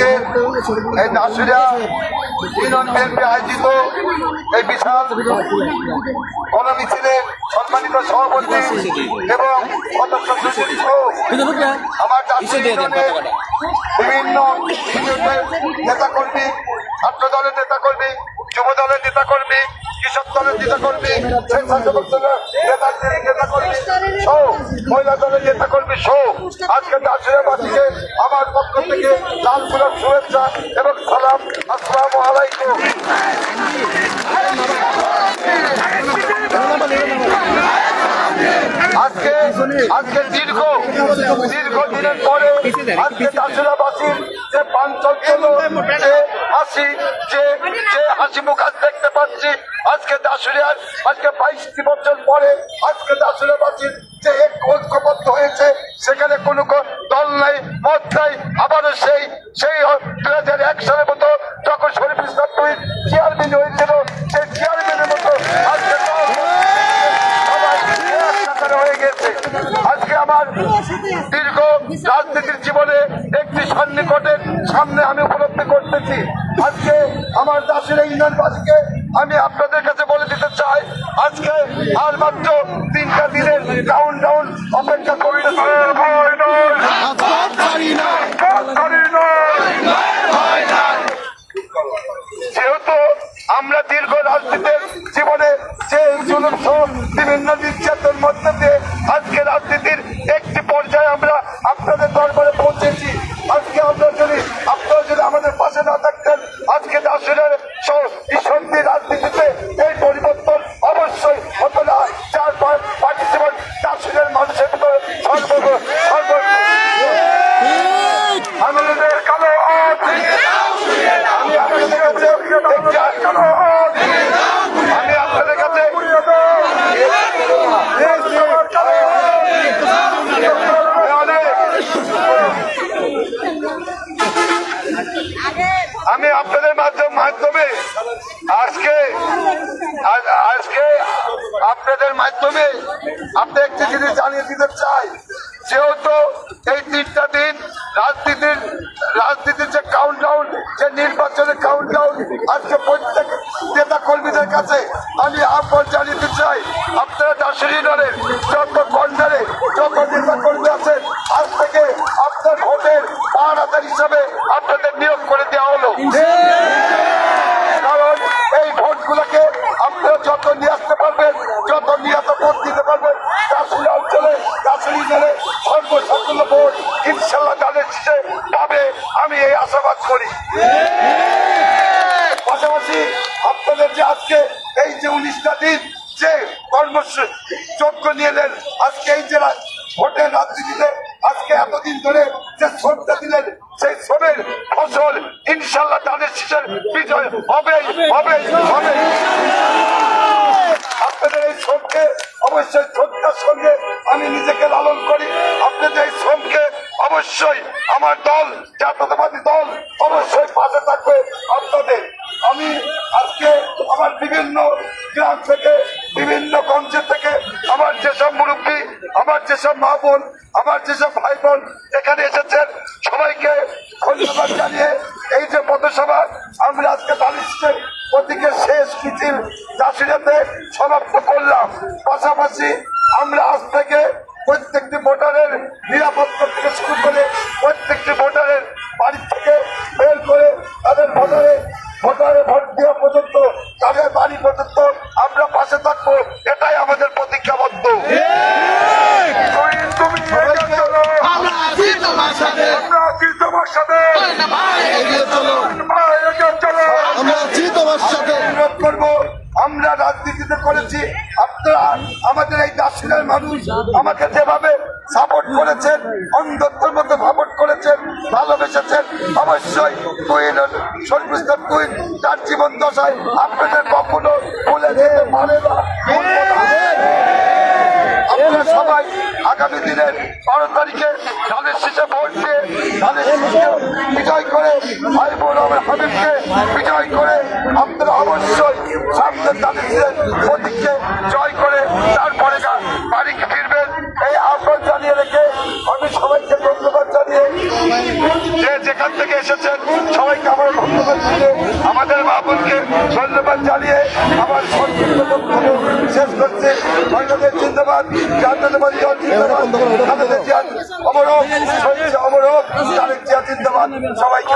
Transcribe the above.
আজকে এই Nasira union BNP আয়োজিত এই বিশাল সম্মানিত সভাপতি এবং আমার বিভিন্ন নেতাকর্মী ছাত্র দলের নেতাকর্মী যুব দলের নেতাকর্মী কৃষক দলের নেতাদের নেতাকর্মী সহ, মহিলা দলের নেতাকর্মী সহ, আজকে দাসিরাবাসীকে আমার পক্ষ থেকে লাল গোলাপ শুভেচ্ছা এবং সালাম। আসসালামু আলাইকুম। আজকে আজকে দীর্ঘ দীর্ঘ দিনের পরে আজকে দাসুরাবাসীর যে পাঞ্চল যে হাসি যে যে হাসি মুখ আজ দেখতে পাচ্ছি, আজকে দাসুরিয়ার আজকে বাইশটি বছর পরে আজকে দাসুরাবাসীর যে ঐক্যবদ্ধ হয়েছে, সেখানে কোনো দল নাই, মত নাই, আবারও সেই সেই দুই হাজার এক সালের মতো যখন শরীফ ইসলাম তুই চেয়ারম্যান হয়েছিল, সেই চেয়ারম্যানের মতো আজকে হয়ে গেছে। আজকে আমার দীর্ঘ রাজনীতির জীবনে একটি সন্নিকটের সামনে আমি উপলব্ধি করতেছি। আজকে আমার দাসের ইউনিয়নবাসীকে আমি আপনাদের কাছে বলে দিতে চাই আজকে আর মাত্র তিনটা দিনের ডাউন ডাউন অপেক্ষা করতে যেহেতু আমরা দীর্ঘ রাজনীতির জীবনে যে জুলুম সহ বিভিন্ন নির্যাতন মধ্যে আজকে সহ ঈশ্বরদী রাজনীতিতে এই পরিবর্তন অবশ্যই হতো না চার পার্টিসিপেন্ট আসনের মানুষের ভিতরে সর্ব সর্ব আমাদের কালো আজ আমি আপনাদের কাছে একটি কালো আজ আমি আপনাদের কাছে অনেক আমি আপনাদের মাধ্যম মাধ্যমে আজকে আজ- আজকে আপনাদের মাধ্যমে আপনি একটি জিনিস জানিয়ে দিতে চাই। যেহেতু এই তিনটা দিন রাজনীতির রাজনীতির যে কাউন্ট ডাউন যে নির্বাচনের কাউন্ট ডাউন আজকে প্রত্যেক নেতা কর্মীদের কাছে আমি আহ্বান জানিয়ে চাই আপনারা দাসুরি দলের যত কন্ডারে যত নেতা কর্মী আছেন আজ থেকে আপনার ভোটের পাহারাদার হিসাবে আপনাদের নিয়োগ করে দেওয়া হলো কারণ এই ভোটগুলোকে আপনারা যত নিয়ে আসতে পারবেন যত নিহত ভোট দিতে পারবেন কাশুরি অঞ্চলে কাশুরি জেলে সর্বসাকুল্য ভোট ইনশাল্লাহ তাদের শেষে পাবে আমি এই আশাবাদ করি। পাশাপাশি আপনাদের যে আজকে এই যে উনিশটা দিন যে কর্মযোগ্য নিয়ে নেন আজকে এই যে রা- ভোটের রাজনীতিতে আজকে এতদিন ধরে যে শ্রমটা দিলেন সেই শ্রমের ফসল ইনশাল্লাহ তাদের শেষের বিজয় হবে হবে হবে আপনাদের এই শ্রমকে অবশ্যই শ্রদ্ধার সঙ্গে আমি নিজেকে লালন করি। আপনাদের এই শ্রমকে অবশ্যই আমার দল, জাতীয়তাবাদী দল অবশ্যই পাশে থাকবে আপনাদের। আমি আজকে আমার বিভিন্ন গ্রাম থেকে, বিভিন্ন গঞ্জের থেকে আমার যেসব মুরব্বী, আমার যেসব মা বোন, আমার যেসব ভাই বোন এখানে এসেছেন, সবাইকে ধন্যবাদ জানিয়ে এই যে পথসভা আমরা আজকে বালিশের প্রতীকের শেষ মিছিল দাসিরাতে সমাপ্ত করলাম। পাশাপাশি আমরা আজ থেকে প্রত্যেকটি ভোটারের নিরাপত্তা থেকে শুরু করে প্রত্যেকটি ভোটারের বাড়ি থেকে বের করে তাদের ভোটারে ভোটারে ভোট দেওয়া পর্যন্ত তাদের বাড়ি পর্যন্ত আমরা পাশে থাকব। এটাই আমাদের প্রতিজ্ঞাবদ্ধ। আমরা রাজনীতিতে করেছি। আমাদের এই দাসিনের মানুষ, আমাকে যেভাবে সাপোর্ট করেছেন, অন্ধত্বের মধ্যে সাপোর্ট করেছেন, ভালোবেসেছেন, অবশ্যই তুই সর্বস্তর তুই তার জীবন দশায় আপনাদের কখনো না। আপনারা সবাই আগামী দিনের বারো তারিখে ধানের ভোট দিয়ে ধানের বিজয় করে ভাই বোন আমার হাবিবকে বিজয় করে আপনারা অবশ্যই সামনে ধানের এখান থেকে এসেছেন। সবাইকে আমার ধন্যবাদ দিয়ে আমাদের বাবুনকে ধন্যবাদ জানিয়ে আমার শেষ করছে। মহিলাদের চিন্তাবাদ জাতীয়তাবাদ জিন্দাবাদ। সবাইকে